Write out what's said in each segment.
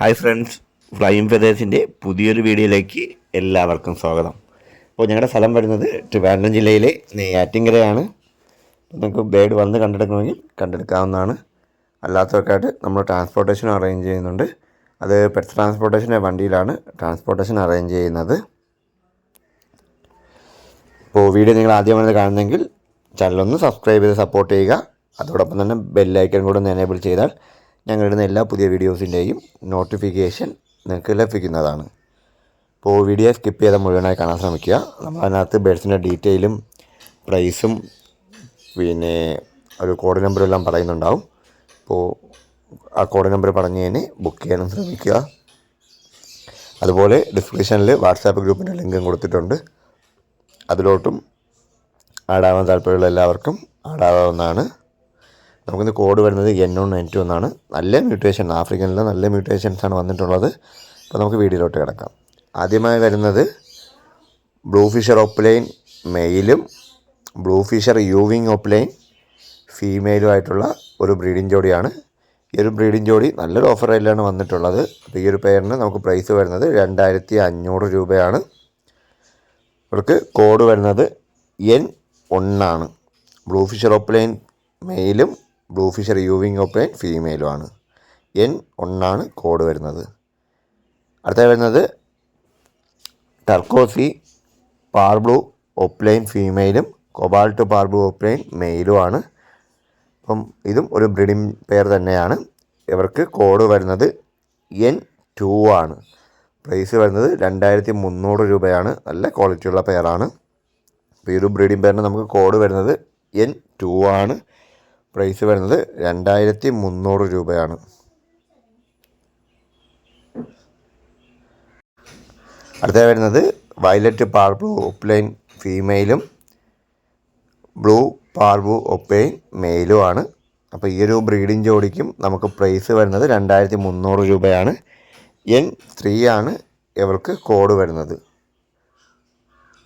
Hi friends flame ഫെതേഴ്സിന്റെ പുതിയൊരു വീഡിയോയിലേക്ക് എല്ലാവർക്കും സ്വാഗതം. അപ്പോൾ ഞങ്ങളുടെ സ്ഥലം വരുന്നത് ട്രിവാൻഡ്രം ജില്ലയിലെ നെയ്യാറ്റിങ്കരയാണ് നിങ്ങൾക്ക് ബേഡ് വന്ന് കണ്ടെടുക്കണമെങ്കിൽ കണ്ടെടുക്കാവുന്നതാണ്. അല്ലാത്തവർക്കായിട്ട് നമ്മൾ ട്രാൻസ്പോർട്ടേഷൻ അറേഞ്ച് ചെയ്യുന്നുണ്ട്. അത് പെറ്റ് ട്രാൻസ്പോർട്ടേഷന്റെ വണ്ടിയിലാണ് ട്രാൻസ്പോർട്ടേഷൻ അറേഞ്ച് ചെയ്യുന്നത്. അപ്പോൾ വീഡിയോ നിങ്ങൾ ആദ്യമായിട്ട് കാണുന്നെങ്കിൽ ചാനലൊന്ന് സബ്സ്ക്രൈബ് ചെയ്ത് സപ്പോർട്ട് ചെയ്യുക. അതോടൊപ്പം തന്നെ ബെല്ലൈക്കൺ കൂടെ ഒന്ന് എനേബിൾ ചെയ്താൽ ഞങ്ങളിടുന്ന എല്ലാ പുതിയ വീഡിയോസിന്റെയും നോട്ടിഫിക്കേഷൻ നിങ്ങൾക്ക് ലഭിക്കുന്നതാണ്. അപ്പോൾ വീഡിയോ സ്കിപ്പ് ചെയ്താൽ മുഴുവനായി കാണാൻ ശ്രമിക്കുക. നമ്മൾ അതിനകത്ത് ബേഡ്സിന്റെ ഡീറ്റെയിലും പ്രൈസും പിന്നെ ഒരു കോഡ് നമ്പറും എല്ലാം പറയുന്നുണ്ടാവും. അപ്പോൾ ആ കോഡ് നമ്പർ പറഞ്ഞു തന്നെ ബുക്ക് ചെയ്യാനും ശ്രമിക്കുക. അതുപോലെ ഡിസ്ക്രിപ്ഷനിൽ വാട്സാപ്പ് ഗ്രൂപ്പിന്റെ ലിങ്കും കൊടുത്തിട്ടുണ്ട്. അതിലോട്ടും ആഡാവാൻ താല്പര്യമുള്ള എല്ലാവർക്കും ആഡാവാവുന്നതാണ് നമുക്കിന്ന് കോഡ് വരുന്നത് എൻ ഒൺ എൻ ടു എന്നാണ്. നല്ല മ്യൂട്ടേഷൻ ആഫ്രിക്കനിലെ നല്ല മ്യൂട്ടേഷൻസ് ആണ് വന്നിട്ടുള്ളത്. അപ്പോൾ നമുക്ക് വീഡിയോയിലോട്ട് കിടക്കാം. ആദ്യമായി വരുന്നത് ബ്ലൂ ഫിഷർ ഓപ്ലൈൻ മെയിലും ബ്ലൂ ഫിഷർ യൂവിങ് ഓപ്ലൈൻ ഫീമെയിലുമായിട്ടുള്ള ഒരു ബ്രീഡിംഗ് ജോഡിയാണ്. ഈ ഒരു ബ്രീഡിംഗ് ജോഡി നല്ലൊരു ഓഫർ റേറ്റിലാണ് വന്നിട്ടുള്ളത്. അപ്പോൾ ഈ ഒരു പെയറിന് നമുക്ക് പ്രൈസ് വരുന്നത് രണ്ടായിരത്തി അഞ്ഞൂറ് രൂപയാണ്. ഇവർക്ക് കോഡ് വരുന്നത് എൻ ഒന്നാണ് ബ്ലൂ ഫിഷർ ഓപ്ലൈൻ മെയിലും ബ്ലൂ ഫിഷർ യൂവിങ് ഓപ്ലൈൻ ഫീമെയിലുമാണ് എൻ ഒന്നാണ് കോഡ് വരുന്നത്. അടുത്ത വരുന്നത് ടർക്കോസി പാർ ബ്ലൂ ഓപ്ലൈൻ ഫീമെയിലും കൊബാൾട്ട് പാർ ബ്ലൂ ഓപ്ലൈൻ മെയിലുമാണ് അപ്പം ഇതും ഒരു ബ്രീഡിംഗ് പെയർ തന്നെയാണ്. ഇവർക്ക് കോഡ് വരുന്നത് എൻ ടു ആണ്. പ്രൈസ് വരുന്നത് രണ്ടായിരത്തി മുന്നൂറ് രൂപയാണ്. നല്ല ക്വാളിറ്റിയുള്ള പെയറാണ് അപ്പോൾ ഈ ഒരു ബ്രീഡിംഗ് പെയറിന് നമുക്ക് കോഡ് വരുന്നത് എൻ ടു ആണ്. പ്രൈസ് വരുന്നത് രണ്ടായിരത്തി മുന്നൂറ് രൂപയാണ്. അടുത്ത വരുന്നത് വയലറ്റ് പാർബു ഒപ്ലൈൻ ഫീമെയിലും ബ്ലൂ പാർബു ഒപ്പൈൻ മെയിലുമാണ് അപ്പോൾ ഈ ഒരു ബ്രീഡിംഗ് ജോഡിക്കും നമുക്ക് പ്രൈസ് വരുന്നത് രണ്ടായിരത്തി മുന്നൂറ് രൂപയാണ്. എൻ ത്രീ ആണ് ഇവർക്ക് കോഡ് വരുന്നത്.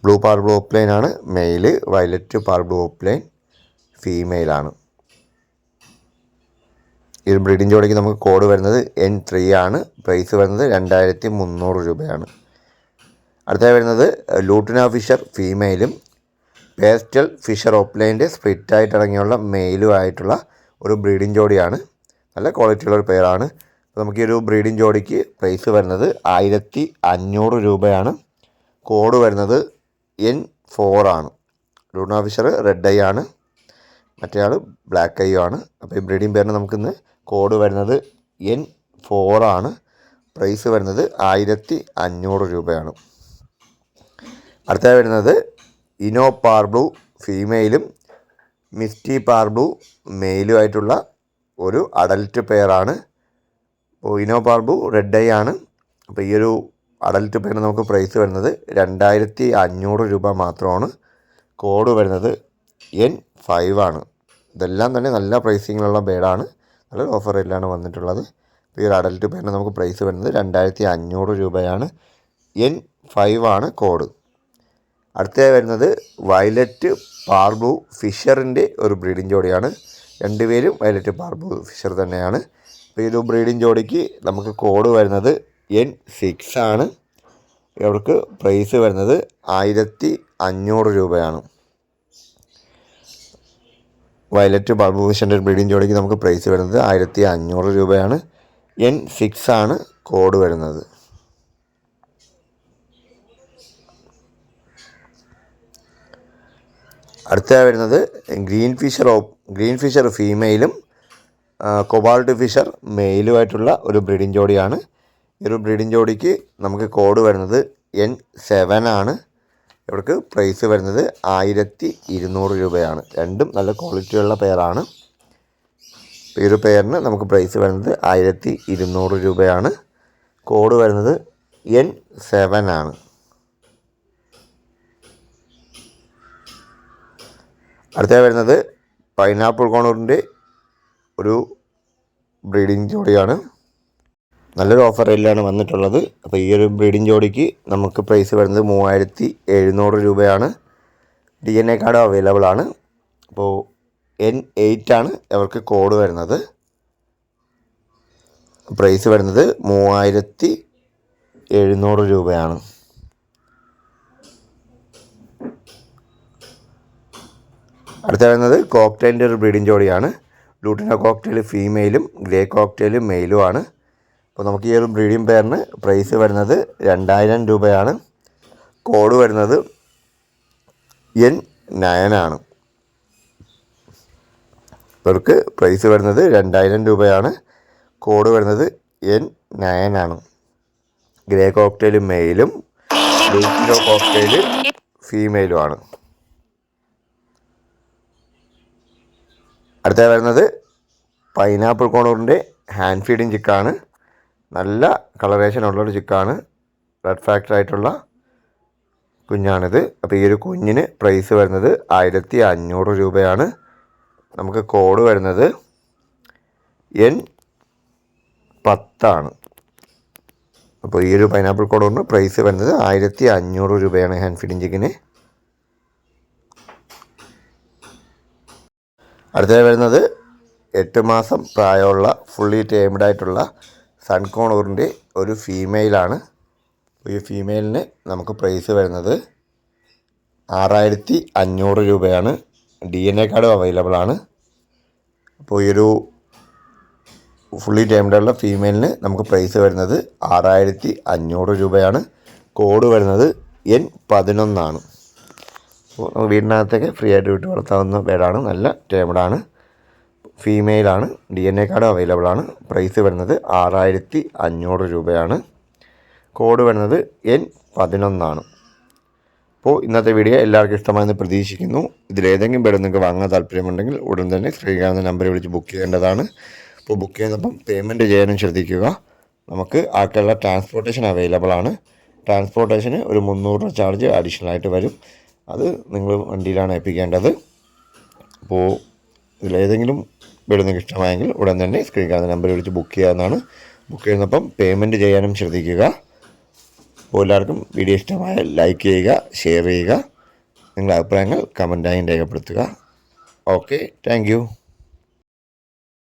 ബ്ലൂ പാർബ്ലൂ ഓപ്ലൈൻ ആണ് മെയിൽ വയലറ്റ് പാർബ്ലൂ ഓപ്ലൈൻ ഫീമെയിലാണ്. ഈ ബ്രീഡിംഗ് ജോഡിക്ക് നമുക്ക് കോഡ് വരുന്നത് എൻ ത്രീ ആണ്. പ്രൈസ് വരുന്നത് രണ്ടായിരത്തി മുന്നൂറ് രൂപയാണ്. അടുത്തായി വരുന്നത് ലൂട്ടിന ഫിഷർ ഫീമെയിലും പേസ്റ്റൽ ഫിഷർ ഓപ്ലൈന്റെ സ്പ്ലിറ്റ് ഇറങ്ങിയുള്ള മെയിലും ആയിട്ടുള്ള ഒരു ബ്രീഡിംഗ് ജോഡിയാണ്. നല്ല ക്വാളിറ്റിയുള്ള ഒരു അപ്പോൾ നമുക്ക് ഈ ഒരു ബ്രീഡിംഗ് ജോഡിക്ക് പ്രൈസ് വരുന്നത് ആയിരത്തി അഞ്ഞൂറ് രൂപയാണ്. കോഡ് വരുന്നത് എൻ ഫോർ ആണ്. ലൂണ ഫിഷർ റെഡ് ഐ ആണ്. മറ്റേ ആൾ ബ്ലാക്ക് ഐ ആണ്. അപ്പോൾ ഈ ബ്രീഡിംഗ് പേരിന് നമുക്കിന്ന് കോഡ് വരുന്നത് എൻ ഫോർ ആണ്. പ്രൈസ് വരുന്നത് ആയിരത്തി അഞ്ഞൂറ് രൂപയാണ്. അടുത്ത വരുന്നത് ഇനോ പാർബ്ലൂ ഫീമെയിലും മിസ്റ്റി പാർബ്ലൂ മെയിലുമായിട്ടുള്ള ഒരു അഡൽറ്റ് പെയറാണ് അപ്പോൾ ഇനോ പാർബ്ലൂ റെഡ് ഐ ആണ്. അപ്പോൾ ഈ ഒരു അഡൽറ്റ് പെയർ നമുക്ക് പ്രൈസ് വരുന്നത് രണ്ടായിരത്തി അഞ്ഞൂറ് രൂപ മാത്രമാണ്. കോഡ് വരുന്നത് എൻ ഫൈവ് ആണ്. ഇതെല്ലാം തന്നെ നല്ല പ്രൈസിങ്ങിലുള്ള ബേഡാണ് നല്ല ഓഫർ റേറ്റിലാണ് വന്നിട്ടുള്ളത്. ഇപ്പോൾ ഈ ഒരു അഡൽട്ട് പേരിന് നമുക്ക് പ്രൈസ് വരുന്നത് രണ്ടായിരത്തി അഞ്ഞൂറ് രൂപയാണ്. എൻ ഫൈവ് ആണ് കോഡ് അടുത്തതായി വരുന്നത് വയലറ്റ് പാർബ്ലൂ ഫിഷറിന്റെ ഒരു ബ്രീഡിംഗ് ജോഡിയാണ്. രണ്ടുപേരും വയലറ്റ് പാർബ്ലൂ ഫിഷർ തന്നെയാണ്. അപ്പോൾ ഒരു ബ്രീഡിംഗ് ജോഡിക്ക് നമുക്ക് കോഡ് വരുന്നത് എൻ സിക്സ് ആണ്. ഇവർക്ക് പ്രൈസ് വരുന്നത് ആയിരത്തി അഞ്ഞൂറ് രൂപയാണ്. വയലറ്റ് ബൾബുഭൂഷന്റെ ഒരു ബ്രീഡിംഗ് ജോഡിക്ക് നമുക്ക് പ്രൈസ് വരുന്നത് ആയിരത്തി അഞ്ഞൂറ് രൂപയാണ്. എൻ സിക്സ് ആണ് കോഡ് വരുന്നത്. അടുത്തതായി വരുന്നത് ഗ്രീൻ ഫിഷർ ഗ്രീൻ ഫിഷർ ഫീമെയിലും കൊബാൾട്ട് ഫിഷർ മെയിലുമായിട്ടുള്ള ഒരു ബ്രീഡിംഗ് ജോഡിയാണ്. ഈ ഒരു ബ്രീഡിംഗ് ജോഡിക്ക് നമുക്ക് കോഡ് വരുന്നത് എൻ സെവൻ ആണ്. ഇവർക്ക് പ്രൈസ് വരുന്നത് ആയിരത്തി ഇരുന്നൂറ് രൂപയാണ്. രണ്ടും നല്ല ക്വാളിറ്റിയുള്ള പെയറാണ് ഈ ഒരു പെയറിന് നമുക്ക് പ്രൈസ് വരുന്നത് ആയിരത്തി ഇരുന്നൂറ് രൂപയാണ്. കോഡ് വരുന്നത് എൻ സെവൻ ആണ്. അടുത്ത വരുന്നത് പൈനാപ്പിൾ കോണൂറിന്റെ ഒരു ബ്രീഡിംഗ് ജോഡിയാണ്. നല്ലൊരു ഓഫർ റേറ്റിലാണ് വന്നിട്ടുള്ളത്. അപ്പോൾ ഈ ഒരു ബ്രീഡിംഗ് ജോഡിക്ക് നമുക്ക് പ്രൈസ് വരുന്നത് മൂവായിരത്തി എഴുന്നൂറ് രൂപയാണ്. D N A card available ആണ്. അപ്പോൾ എൻ എയ്റ്റ് ആണ് അവർക്ക് കോഡ് വരുന്നത്. പ്രൈസ് വരുന്നത് മൂവായിരത്തി എഴുന്നൂറ് രൂപയാണ്. അടുത്ത വരുന്നത് കോക്ടെയിലിന്റെ ഒരു ബ്രീഡിംഗ് ജോഡിയാണ്. ലൂട്ടിന കോക്ടെയിൽ ഫീമെയിലും ഗ്രേ കോക്ടെയിൽ മെയിലുമാണ് അപ്പോൾ നമുക്ക് ഈ ഒരു ബ്രീഡിംഗ് പെയറിന് പ്രൈസ് വരുന്നത് രണ്ടായിരം രൂപയാണ്. കോഡ് വരുന്നത് എൻ നയനാണ് ഇവർക്ക് പ്രൈസ് വരുന്നത് രണ്ടായിരം രൂപയാണ്. കോഡ് വരുന്നത് എൻ നയനാണ് ഗ്രേ കോക്ടെയിൽ മെയിലും ലൂട്ടിനോ കോക്ടെയിൽ ഫീമെയിലുമാണ് അടുത്ത വരുന്നത് പൈനാപ്പിൾ കോണൂറിന്റെ ഹാൻഡ് ഫീഡിങ് ചിക്കാണ് നല്ല കളറേഷൻ ഉള്ളൊരു ചിക്കാണ് റെഡ് ഫാക്ടർ ആയിട്ടുള്ള കുഞ്ഞാണിത്. അപ്പോൾ ഈ ഒരു കുഞ്ഞിന് പ്രൈസ് വരുന്നത് ആയിരത്തി അഞ്ഞൂറ് രൂപയാണ്. നമുക്ക് കോഡ് വരുന്നത് എൻ പത്താണ്. അപ്പോൾ ഈ ഒരു പൈനാപ്പിൾ കോഡ് കൊണ്ട് പ്രൈസ് വരുന്നത് ആയിരത്തി അഞ്ഞൂറ് രൂപയാണ് ഹാൻഡ് ഫീഡിങ് ചിക്കിന് അടുത്തത് വരുന്നത് എട്ട് മാസം പ്രായമുള്ള ഫുള്ളി ടേംഡ് ആയിട്ടുള്ള സൺകോണൂറിന്റെ ഒരു ഫീമെയിലാണ് ഈ ഫീമെയിലിന് നമുക്ക് പ്രൈസ് വരുന്നത് ആറായിരത്തി അഞ്ഞൂറ് രൂപയാണ്. ഡി എൻ എ കാർഡും അവൈലബിൾ ആണ്. അപ്പോൾ ഈ ഒരു ഫുള്ളി ടൈംഡുള്ള ഫീമെയിലിന് നമുക്ക് പ്രൈസ് വരുന്നത് ആറായിരത്തി അഞ്ഞൂറ് രൂപയാണ്. കോഡ് വരുന്നത് എൻ പതിനൊന്നാണ്. അപ്പോൾ വീടിനകത്തൊക്കെ ഫ്രീ ആയിട്ട് വിട്ട് വളർത്താവുന്ന പേരാണ്. നല്ല ടേമഡാണ് ഫീമെയിലാണ് D N A card available ആണ്. പ്രൈസ് വരുന്നത് ആറായിരത്തി അഞ്ഞൂറ് രൂപയാണ്. കോഡ് വരുന്നത് എൻ പതിനൊന്നാണ്. അപ്പോൾ ഇന്നത്തെ വീഡിയോ എല്ലാവർക്കും ഇഷ്ടമായെന്ന് പ്രതീക്ഷിക്കുന്നു. ഇതിലേതെങ്കിലും ബെഡ് നിങ്ങൾക്ക് വാങ്ങാൻ താല്പര്യമുണ്ടെങ്കിൽ ഉടൻ തന്നെ ശ്രീകാന്ത നമ്പർ വിളിച്ച് ബുക്ക് ചെയ്യേണ്ടതാണ്. അപ്പോൾ ബുക്ക് ചെയ്യുന്നപ്പം പേയ്മെന്റ് ചെയ്യാനും ശ്രദ്ധിക്കുക. നമുക്ക് ആൾക്കുള്ള ട്രാൻസ്പോർട്ടേഷൻ അവൈലബിൾ ആണ്. ട്രാൻസ്പോർട്ടേഷന് ഒരു മുന്നൂറ് രൂപ ചാർജ് അഡീഷണൽ ആയിട്ട് വരും. അത് നിങ്ങൾ വണ്ടിയിലാണ് ഏൽപ്പിക്കേണ്ടത്. അപ്പോൾ ഇതിലേതെങ്കിലും ബെഡ് നിങ്ങൾക്ക് ഇഷ്ടമായെങ്കിൽ ഉടൻ തന്നെ സ്ക്രീൻ കാണുന്ന നമ്പർ വിളിച്ച് ബുക്ക് ചെയ്യാവുന്നതാണ്. ബുക്ക് ചെയ്യുന്നപ്പം പേയ്മെന്റ് ചെയ്യാനും ശ്രദ്ധിക്കുക. അപ്പോൾ എല്ലാവർക്കും വീഡിയോ ഇഷ്ടമായ ലൈക്ക് ചെയ്യുക ഷെയർ ചെയ്യുക. നിങ്ങളുടെ അഭിപ്രായങ്ങൾ കമന്റായും രേഖപ്പെടുത്തുക. Okay thank